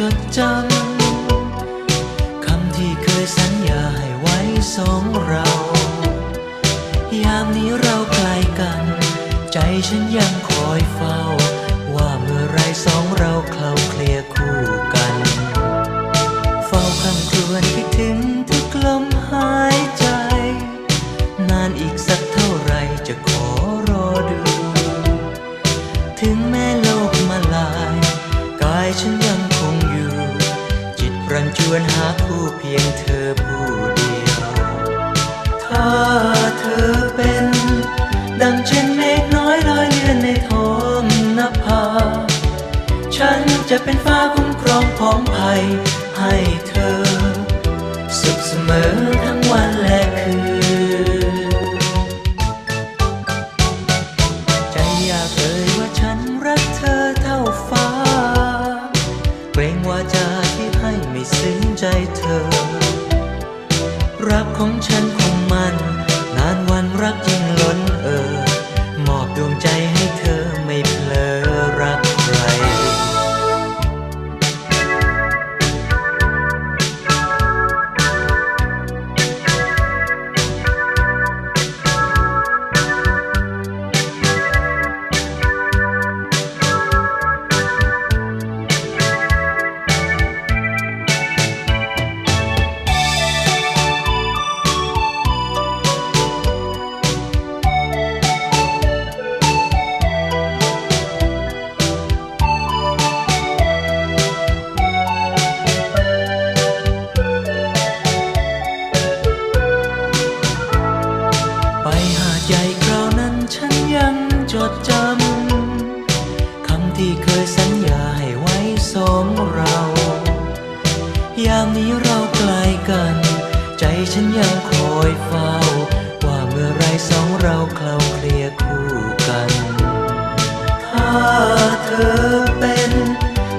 จดจำคำที่เคยสัญญาให้ไว้สองเรา ยามนี้เราไกลกัน ใจฉันยังคอยเฝ้า ว่าเมื่อไรสองเราเคล้าเคลียคู่กัน เฝ้าคำครวญคิดถึงทุกลมหาย รันจวนหาคู่เพียงเธอผู้เดียว ถ้าเธอเป็น ดังเช่นเมฆน้อยลอยเลือนในท้องนภา ฉันจะเป็นฟ้าคุ้มครองพ้องภัยให้เธอ สุขเสมอทั้งวันและ อ รักของฉันคงมัน นานวันรักยิ่งล้นเออ มอบดวงใจให้ ดจำ คำที่เคยสัญญาให้ไว้สองเรา ยามนี้เราไกลกัน ใจฉันยังคอยเฝ้า ว่าเมื่อไรสองเราเคล้าเคลียคู่กัน ถ้าเธอเป็น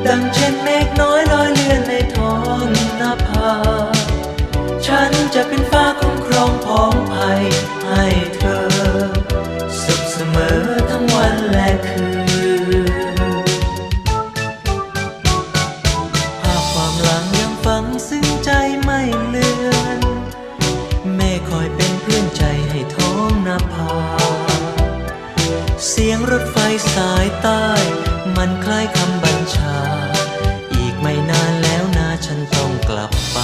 ดังเช่นเมฆน้อยลอยเลื่อนในท้องนภา สายใต้ มันคล้ายคำบัญชา อีกไม่นานแล้วนะฉันต้องกลับไป